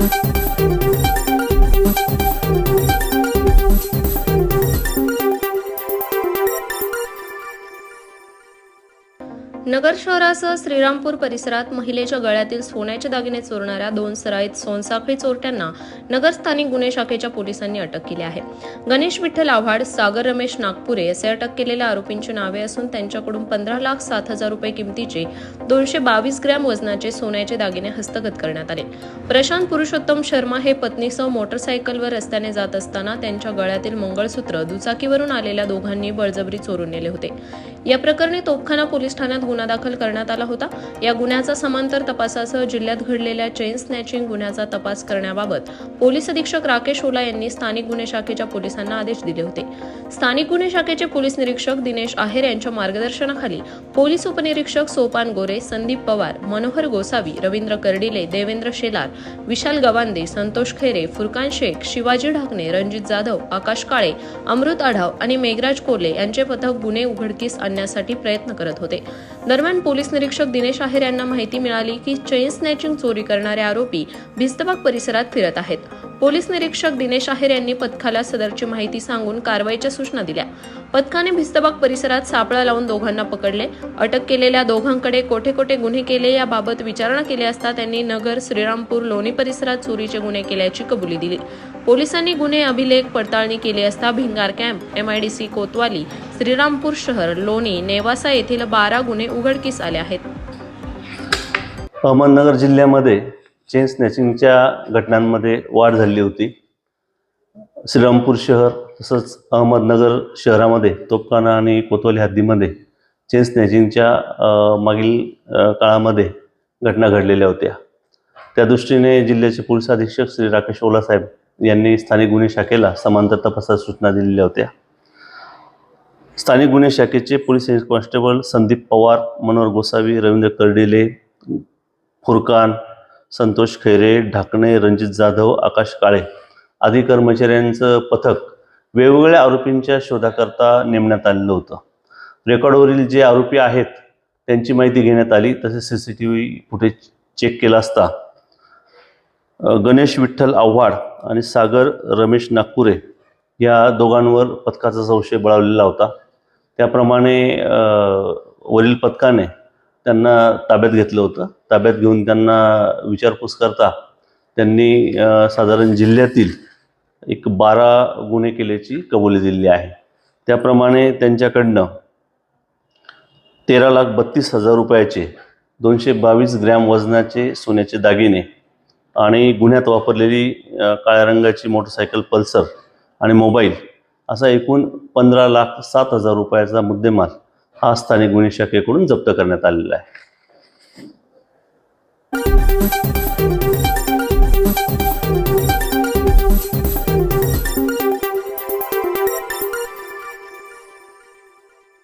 thank you नगर शहरासह श्रीरामपूर परिसरात महिलेच्या गळ्यातील सोन्याचे दागिने चोरणाऱ्या दोन सराईत सोनसाखळी चोरट्यांना नगर स्थानिक गुन्हे शाखेच्या पोलिसांनी अटक केली आहे. गणेश विठ्ठल आव्हाड सागर रमेश नागपुरे असे अटक केलेल्या आरोपींची नावे असून त्यांच्याकडून पंधरा लाख सात हजार रुपये किमतीचे दोनशे बावीस ग्रॅम वजनाचे सोन्याचे दागिने हस्तगत करण्यात आले. प्रशांत पुरुषोत्तम शर्मा हे पत्नीसह मोटरसायकलवर रस्त्याने जात असताना त्यांच्या गळ्यातील मंगळसूत्र दुचाकीवरून आलेल्या दोघांनी बळजबरी चोरून नेले होते. या प्रकरणी तोपखाना पोलीस ठाण्यात गुन्हा दाखल करण्यात आला होता. या गुन्ह्याचा समांतर तपासासह जिल्ह्यात घडलेल्या चेन स्नॅचिंग गुन्ह्याचा तपास करण्याबाबत पोलीस अधीक्षक राकेश ओला यांनी स्थानिक गुन्हे शाखेच्या पोलिसांना आदेश दिले होते. स्थानिक गुन्हे शाखेचे पोलीस निरीक्षक दिनेश आहेर यांच्या मार्गदर्शनाखाली पोलीस उपनिरीक्षक सोपान गोरे संदीप पवार मनोहर गोसावी रवींद्र कर्डिले देवेंद्र शेलार विशाल गवांदे संतोष खैरे फुरकान शेख शिवाजी ढाकणे रणजित जाधव आकाश काळे अमृत आढाव आणि मेघराज कोले यांचे पथक गुन्हे उघडकीस आणण्यासाठी प्रयत्न करत होते. दरम्यान पोलीस निरीक्षक दिनेश आहेर यांना माहिती मिळाली की चेन स्नॅचिंग चोरी करणारे आरोपी भिस्तबाग परिसरात फिरत आहेत. पोलीस निरीक्षक दिनेश आहेर यांनी पथकाला सदरची माहिती सांगून कारवाईच्या सूचना दिल्या. पथकाने भिस्तबाग परिसरात सापळा लावून दोघांना पकडले. अटक केलेल्या दोघांकडे कोठे कोठे गुन्हे केले याबाबत विचारणा केली असता त्यांनी नगर श्रीरामपूर लोणी परिसरात चोरीचे गुन्हे केल्याची कबुली दिली. पोलिसांनी गुन्हे अभिलेख पडताळणी केली असता भिंगार कॅम्प एमआयडीसी कोतवाली श्रीरामपूर शहर लोणी नेवासा येथील बारा गुन्हे उघडकीस आले आहेत. अहमदनगर जिल्ह्यामध्ये चेन स्नॅचिंगच्या घटनांमध्ये वाढ झाली होती. श्रीरामपूर शहर तसंच अहमदनगर शहरामध्ये तोपखाना आणि कोतवाली हद्दीमध्ये चेन स्नॅचिंगच्या मागील काळामध्ये घटना घडलेल्या होत्या. त्या दृष्टीने जिल्ह्याचे पोलीस अधीक्षक श्री राकेश ओलासाहेब यांनी स्थानिक गुन्हे शाखेला समांतर तपासाच्या सूचना दिलेल्या होत्या. स्थानिक गुन्हे शाखेचे police head constable Sandeep Pawar Manohar Gosavi Ravindra Kardile Furkan Santosh Khaire Dhakane Ranjit Jadhav Akash Kale आदी कर्मचाऱ्यांचं पथक वेगवेगळ्या आरोपींच्या शोधाकरता नेमण्यात आलेलं होतं. रेकॉर्डवरील जे आरोपी आहेत त्यांची माहिती घेण्यात आली. तसेच C C T V footage check केला असता गणेश विठ्ठल आव्हाड आणि सागर रमेश नागपुरे या दोघांवर पथकाचा संशय बळावलेला होता. त्याप्रमाणे वरील पथकाने त्यांना ताब्यात घेतलं होतं. ताब्यात घेऊन त्यांना विचारपूस करता त्यांनी साधारण जिल्ह्यातील एक बारा गुन्हे केल्याची कबुली दिलेली आहे. त्याप्रमाणे त्यांच्याकडनं तेरा लाख बत्तीस हजार रुपयाचे दोनशे बावीस ग्रॅम वजनाचे सोन्याचे दागिने आणि गुन्ह्यात वापरलेली काळ्या रंगाची मोटरसायकल पल्सर आणि मोबाईल असा एकूण पंधरा लाख सात हजार रुपयाचा मुद्देमाल हा स्थानिक गुन्हे शाखेकडून जप्त करण्यात आलेला आहे.